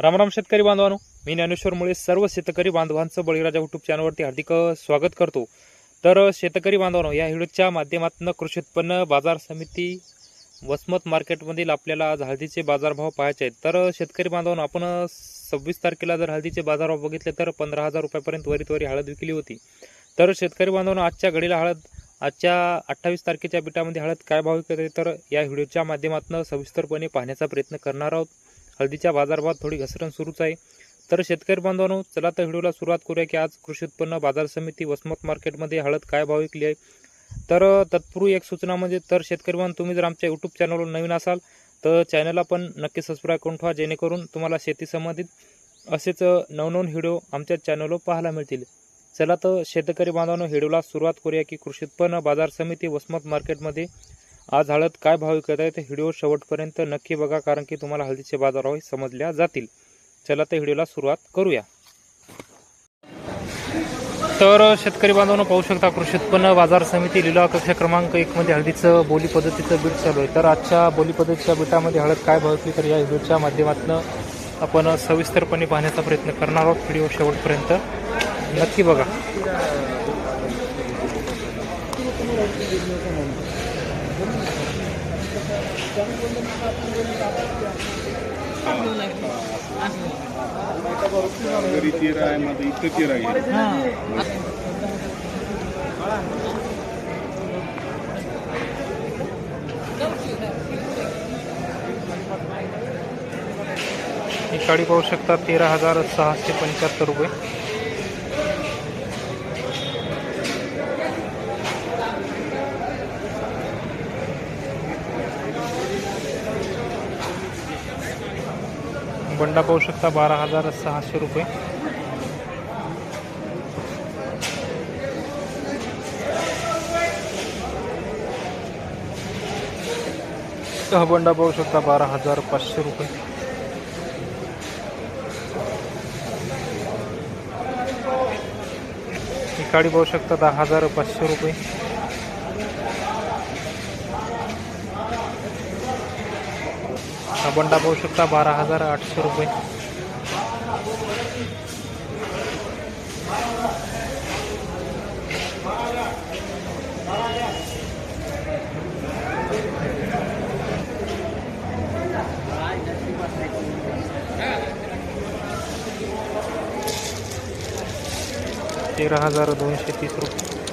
रामराम शेतकरी बांधवांनो मी ज्ञानेश्वर मुळे सर्व शेतकरी बांधवांचं बळीराजा युट्यूब चॅनलवरती हार्दिक स्वागत करतो. तर शेतकरी बांधवांनो या व्हिडिओच्या माध्यमातून कृषी उत्पन्न बाजार समिती वसमत मार्केटमधील आपल्याला आज हळदीचे बाजारभाव पाहायचे आहेत. तर शेतकरी बांधवांनो आपण सव्वीस तारखेला जर हळदीचे बाजारभाव बघितले तर पंधरा हजार रुपयापर्यंत वरी त्वरी हळद विकली होती. तर शेतकरी बांधवांनो आजच्या घडीला हळद आजच्या अठ्ठावीस तारखेच्या बिटामध्ये हळद काय भाव विकत आहे? तर या व्हिडिओच्या माध्यमातून सविस्तरपणे पाहण्याचा प्रयत्न करणार आहोत. हळदीच्या बाजारभावात थोडी घसरण सुरूच आहे. तर शेतकरी बांधवांनो चला तर व्हिडिओला सुरुवात करूया की आज कृषी उत्पन्न बाजार समिती वसमत मार्केटमध्ये हळद काय भाव विकली आहे? तर तत्पूर्वी एक सूचना म्हणजे तर शेतकरी बांधव तुम्ही जर आमच्या यूट्यूब चॅनलवर नवीन असाल तर चॅनलला पण नक्की सबस्क्राईब करून ठेवा जेणेकरून तुम्हाला शेती संबंधित असेच नवनवन व्हिडिओ आमच्या चॅनलवर पाहायला मिळतील. चला तर शेतकरी बांधवांनो व्हिडिओला सुरुवात करूया की कृषी उत्पन्न बाजार समिती वसमत मार्केटमध्ये आज हळद काय भाव विकत आहे ते व्हिडिओ शेवटपर्यंत नक्की बघा कारण की तुम्हाला हळदीचे बाजारभाव समजल्या जातील. चला तर व्हिडिओला सुरुवात करूया. तर शेतकरी बांधवांनो पाहू शकता कृषी उत्पन्न बाजार समिती लिलाव कक्षा क्रमांक एक मध्ये हळदीचं बोली पद्धतीचं बीट चालू आहे. तर आजच्या बोली पद्धतीच्या बीटामध्ये हळद काय भाव विकली तर या व्हिडिओच्या माध्यमातून आपण सविस्तरपणे पाहण्याचा प्रयत्न करणार आहोत. व्हिडिओ शेवटपर्यंत नक्की बघा. घरी तेरा आहे माझं इथं तेरा आहे. ही काळी पाहू शकता तेरा हजार सहाशे पंच्याहत्तर रुपये. बंडा पाहू शकता बारा हजार सहाशे रुपये. हा बंडा पाहू शकता बारा हजार पाचशे रुपये. ही काळी पाहू शकता दहा हजार पाचशे रुपये. हा बंडा पाहू शकता बारा हजार आठशे रुपये. तेरा हजार दोनशे तीस रुपये.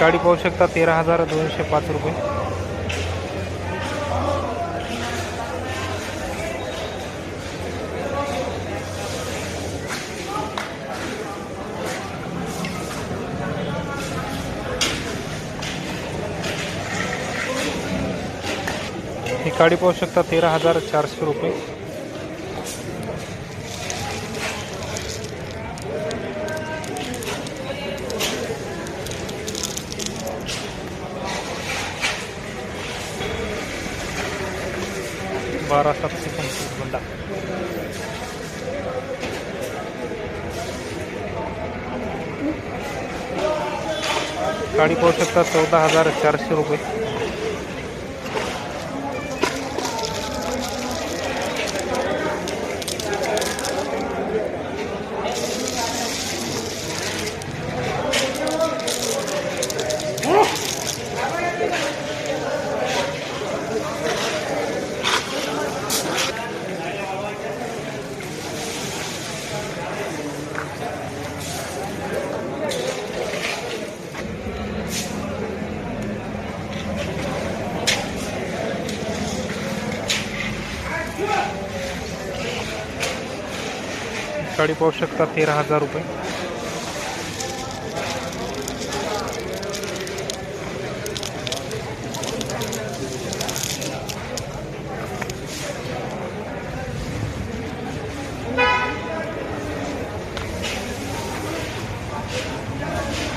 गाडी पाहू शकता तेरा हजार दोनशे पाच रुपये. ही काळी पाहू शकता तेरा हजार चारशे रुपये. महाराष्ट्रात सातशे पंचवीस बंडा गाडी पाहू शकता चौदा हजार चारशे रुपये. साडी पाहू शकता तेरा हजार रुपये.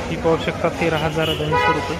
ही पाहू शकता तेरा हजार दोनशे रुपये.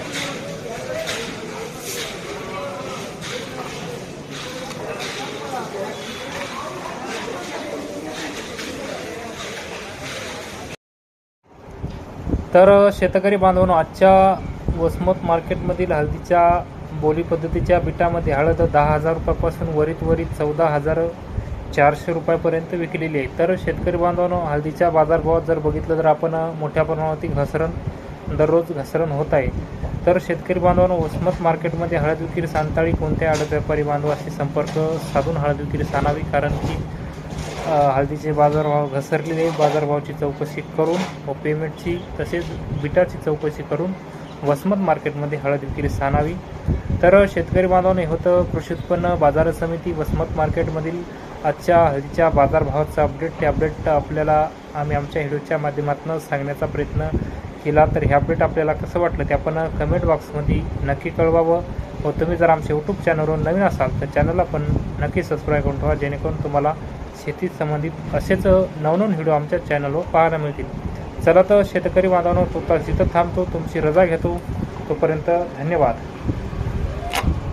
तर शेतकरी बांधवांनो आजच्या वसमत मार्केटमधील हळदीच्या बोली पद्धतीच्या बिटामध्ये हळद दहा हजार रुपयापासून वरीत वरीत चौदा हजार चारशे रुपयापर्यंत विकलेली आहे. तर शेतकरी बांधवांनो हळदीच्या बाजारभावात जर बघितलं तर आपण मोठ्या प्रमाणावरती घसरण दररोज घसरण होत आहे. तर शेतकरी बांधवांनो वसमत मार्केटमध्ये हळद विक्री सांताळी कोणत्या हळद व्यापारी बांधवाशी संपर्क साधून हळद विक्री सांगावी कारण की हळदीचे बाजारभाव घसरलेले बाजारभावाची चौकशी करून व पेमेंटची तसेच बिटाची चौकशी करून वसमत मार्केटमध्ये हळद विक्री सानावी तर शेतकरी बांधवांनी होतं कृषी उत्पन्न बाजार समिती वसमत मार्केटमधील आजच्या हळदीच्या बाजारभावाचा अपडेट ते अपडेट आपल्याला आम्ही आमच्या व्हिडिओच्या माध्यमातून सांगण्याचा प्रयत्न केला. तर हे अपडेट आपल्याला कसं वाटलं ते आपण कमेंट बॉक्समध्ये नक्की कळवावं. व तुम्ही जर आमच्या यूट्यूब चॅनलवर नवीन असाल तर चॅनलला पण नक्की सबस्क्राईब करून ठेवा जेणेकरून तुम्हाला शेती संबंधित असेच नवनवीन व्हिडिओ आमच्या चॅनलवर पाहायला मिळतील. चला तर शेतकरी बांधवांनो तो जिथं थांबतो तुमची रजा घेतो. तोपर्यंत धन्यवाद.